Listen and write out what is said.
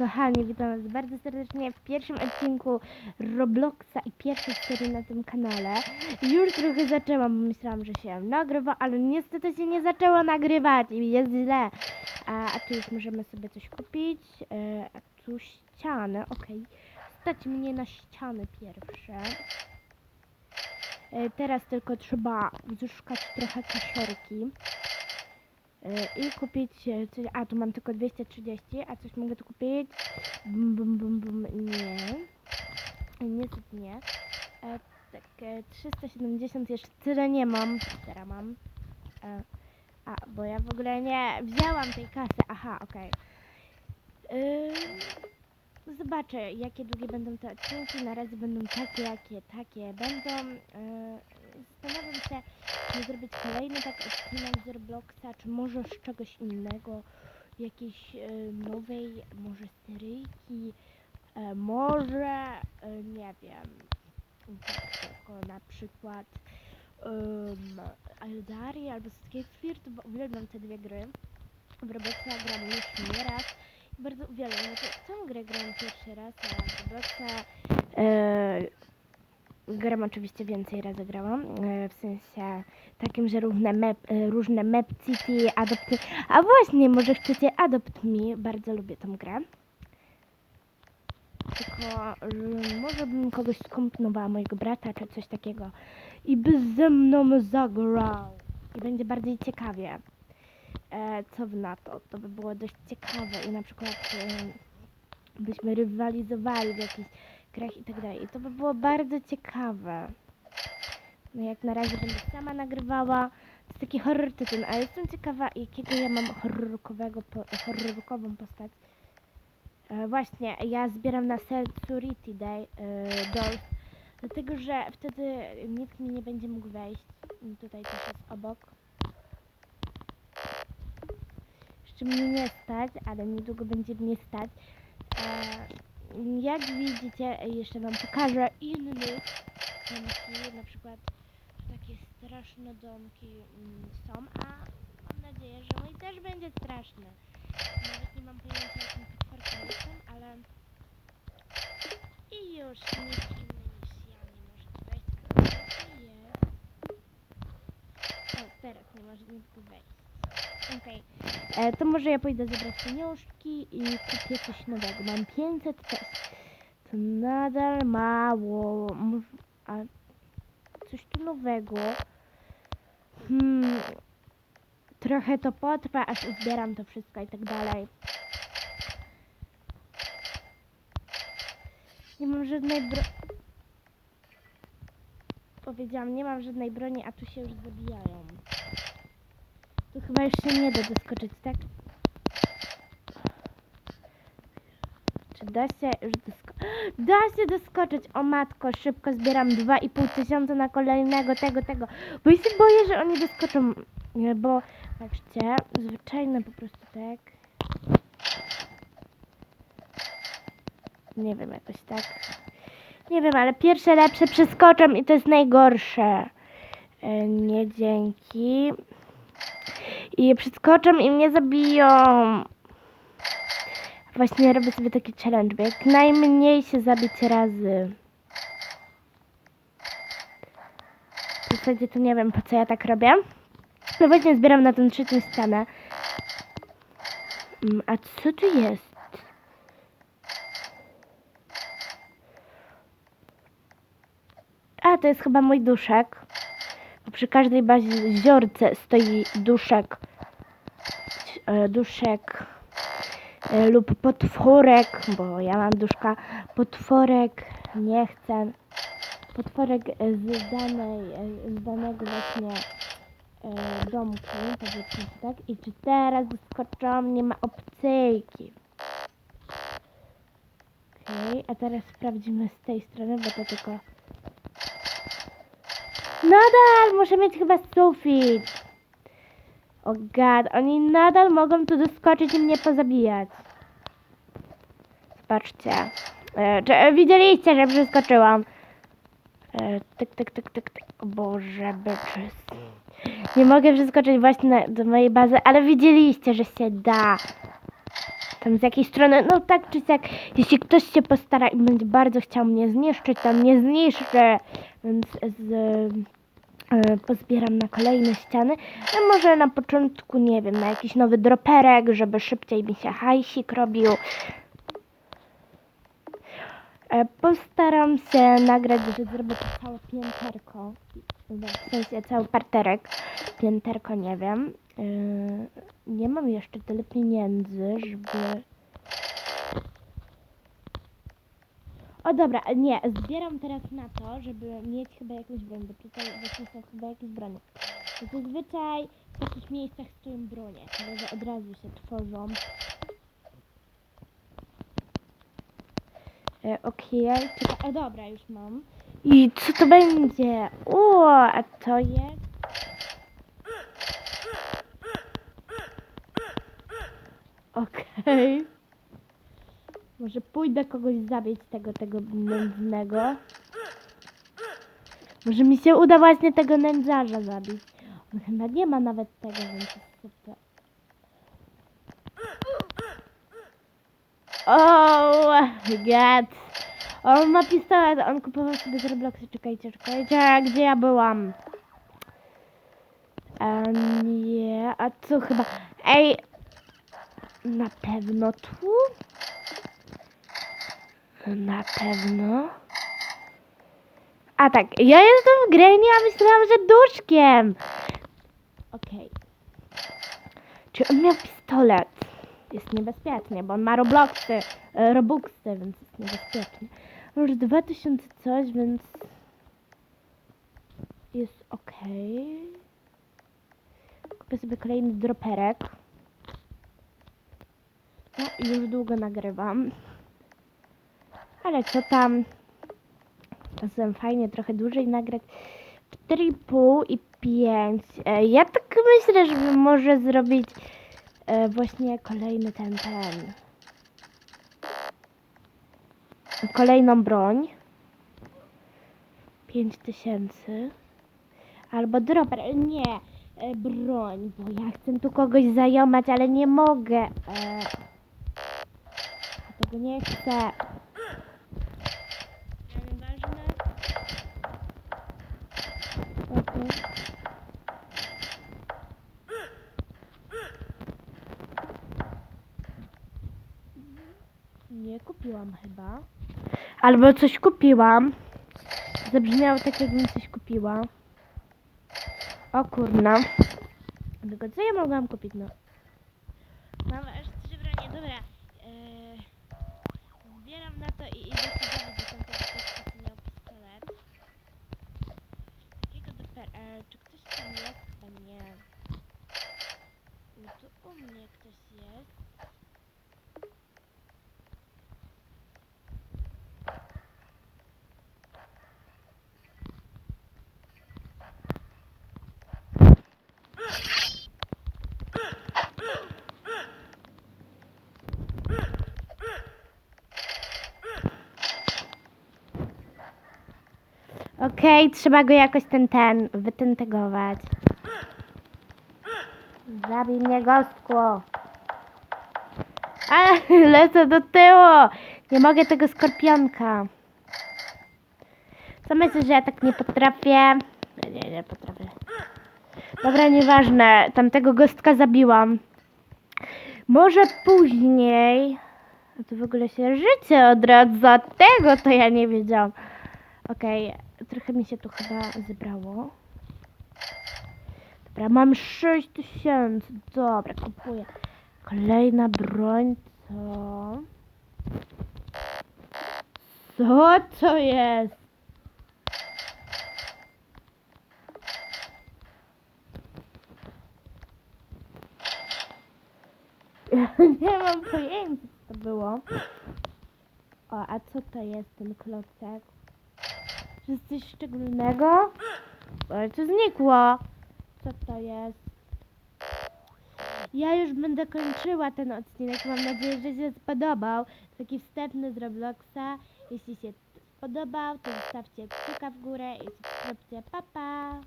kochani, witam Was bardzo serdecznie w pierwszym odcinku Robloxa i pierwszej serii na tym kanale. Już trochę zaczęłam, bo myślałam, że się nagrywa, ale niestety się nie zaczęło nagrywać i jest źle. A, a tu już możemy sobie coś kupić. E, a tu ścianę, okej. Stać mnie na ściany pierwsze. E, teraz tylko trzeba uzyskać trochę kasiorki. I kupić e, a tu mam tylko 230, a coś mogę tu kupić? Bum, bum, bum, bum, nie. Niestety nie. E, tak, e, 370 jeszcze tyle nie mam, teraz mam. E, a, bo ja w ogóle nie wzięłam tej kasy, aha, okej. Ym, Zobaczę, jakie długie będą te odcinki. Na razie będą takie, jakie takie będą. Yy, Zastanawiam się, czy zrobić kolejny tak odcinek z Robloxa, czy może z czegoś innego, jakiejś yy, nowej, może seryjki, e, może, yy, nie wiem, tak tylko na przykład um, Eldari albo Skate bo uwielbiam te dwie gry. W Robloxa gram już nieraz bardzo uwielbiam. Znaczy, tą grę grałem pierwszy raz, a Robloxa gram oczywiście więcej razy grałam. E, w sensie takim, że różne map, e, różne map city, adopt A właśnie, może chcecie adopt me. Bardzo lubię tą grę. Tylko że może bym kogoś skąpnowała, mojego brata czy coś takiego. I by ze mną zagrał. I będzie bardziej ciekawie e, co w na to? To by było dość ciekawe i na przykład e, byśmy rywalizowali w jakichś grach i tak dalej. To by było bardzo ciekawe. No jak na razie będę sama nagrywała. To jest taki horror tytuł, ale jestem ciekawa jakiego ja mam horrorkowego, horrorkową postać. E, właśnie, ja zbieram na Security Day e, Dolls, dlatego że wtedy nikt mi nie będzie mógł wejść. Tutaj też jest obok. Jeszcze mnie nie stać, ale niedługo będzie mnie stać. E, jak widzicie, jeszcze wam pokażę inne domki, na przykład takie straszne domki mm, są, a mam nadzieję, że mój też będzie straszny. Nawet nie mam pojęcia jakim potworkiem jestem, ale i już nikt inny niż ja nie może wejść. O, teraz nie może nikt wejść. Okej. E, To może ja pójdę zebrać pieniążki i kupię coś nowego. Mam 500 też. To nadal mało. A coś tu nowego. Hmm. Trochę to potrwa, aż uzbieram to wszystko i tak dalej. Nie mam żadnej bro... Powiedziałam, nie mam żadnej broni, a tu się już zabijają. Tu chyba się nie da doskoczyć, tak? Czy da się już doskoczyć? Da się doskoczyć! O matko, szybko zbieram 2,5 tysiąca na kolejnego tego, tego. Bo ja się boję, że oni doskoczą. Bo, patrzcie, zwyczajne po prostu tak. Nie wiem, jakoś tak. Nie wiem, ale pierwsze lepsze przeskoczą i to jest najgorsze. E, nie dzięki i przeskoczą i mnie zabiją. Właśnie robię sobie taki challenge, by jak najmniej się zabić razy. W zasadzie to nie wiem po co ja tak robię. No właśnie zbieram na tę trzecią ścianę. Mm, A co tu jest? A, to jest chyba mój duszek. Bo przy każdej bazie ziorce stoi duszek. e, Duszek e, lub potworek, bo ja mam duszka. Potworek, nie chcę. Potworek z danej, e, z danego właśnie e, domku, tak. I czy teraz wyskoczą? Nie ma opcyjki. Okej, a teraz sprawdzimy z tej strony, bo to tylko Nadal muszę mieć chyba sufit. O god, oni nadal mogą tu doskoczyć i mnie pozabijać. Zobaczcie. E, czy, e, widzieliście, że przeskoczyłam. E, tyk, tyk, tyk, tyk, tyk. O Boże. Nie mogę przeskoczyć właśnie do mojej bazy, ale widzieliście, że się da. tam z jakiej strony, no tak czy siak, jeśli ktoś się postara i będzie bardzo chciał mnie zniszczyć, to mnie zniszczy, więc z, pozbieram na kolejne ściany, może na początku, nie wiem, na jakiś nowy droperek, żeby szybciej mi się hajsik robił. E, Postaram się nagrać, że zrobię to całe pięterko. No, W sensie cały parterek. Pięterko nie wiem. Yy, nie mam jeszcze tyle pieniędzy, żeby... O dobra, nie, zbieram teraz na to, żeby mieć chyba jakąś broń, bo tutaj właśnie są chyba jakieś bronie. Zazwyczaj w takich miejscach stoją bronie, które że od razu się tworzą. E, Okej, czekaj, o dobra, już mam. I co to będzie? O, a to jest? Okej. Może pójdę kogoś zabić tego, tego nędznego. Może mi się uda właśnie tego nędzarza zabić. On chyba nie ma nawet tego, więc super. Oh my. On ma pistolet, on kupował sobie z Robloxa. Czekajcie, czekajcie, gdzie ja byłam? A nie, a co chyba... Ej, na pewno tu? Na pewno. A tak, ja jestem w grę, a myślałam, że duszkiem. Okej. Czy on miał pistolet? Jest niebezpiecznie, bo on ma Robloxy, e, Robuxy, więc jest niebezpiecznie. Już 2000 coś, więc jest okej. Kupię sobie kolejny droperek. No i już długo nagrywam. Ale co tam? Czasem fajnie trochę dłużej nagrać. 4,5 i 5. E, ja tak myślę, żeby może zrobić e, właśnie kolejny ten, ten. Kolejną broń. 5000. Albo dropper. Nie. E, broń, bo ja chcę tu kogoś zajomać, ale nie mogę. Tego nie chcę. Nieważne. Okej. Nie kupiłam chyba. Albo coś kupiłam. Zabrzmiało tak, jakbym coś kupiła. O kurna. Tylko co ja mogłam kupić, no? Mam aż trzy bronie, dobra. Eee, zbieram na to i idę sobie zabić do tamtego gościa, co miał pistolet. Jakiego doper... Eee, czy ktoś tam jest? Chyba nie. No tu u mnie ktoś jest. Okej, trzeba go jakoś ten, ten, wytentegować. Zabij mnie, gostku. A, lecę do tyłu. Nie mogę tego skorpionka. Co myślisz, że ja tak nie potrafię? Nie, nie, potrafię. Dobra, nieważne. Tamtego gostka zabiłam. Może później... A tu w ogóle się życie odradza. Tego to ja nie wiedziałam. Okej, trochę mi się tu chyba zebrało. Dobra, mam 6000. Dobra, kupuję. Kolejna broń to... Co to jest? Nie mam pojęcia, co to było. O, a co to jest ten klocek? Czy jest coś szczególnego? Ale to znikło. Co to jest? Ja już będę kończyła ten odcinek. Mam nadzieję, że się spodobał. Taki wstępny z Robloxa. Jeśli się spodobał, to zostawcie kciuka w górę i subskrypcję. Pa, pa!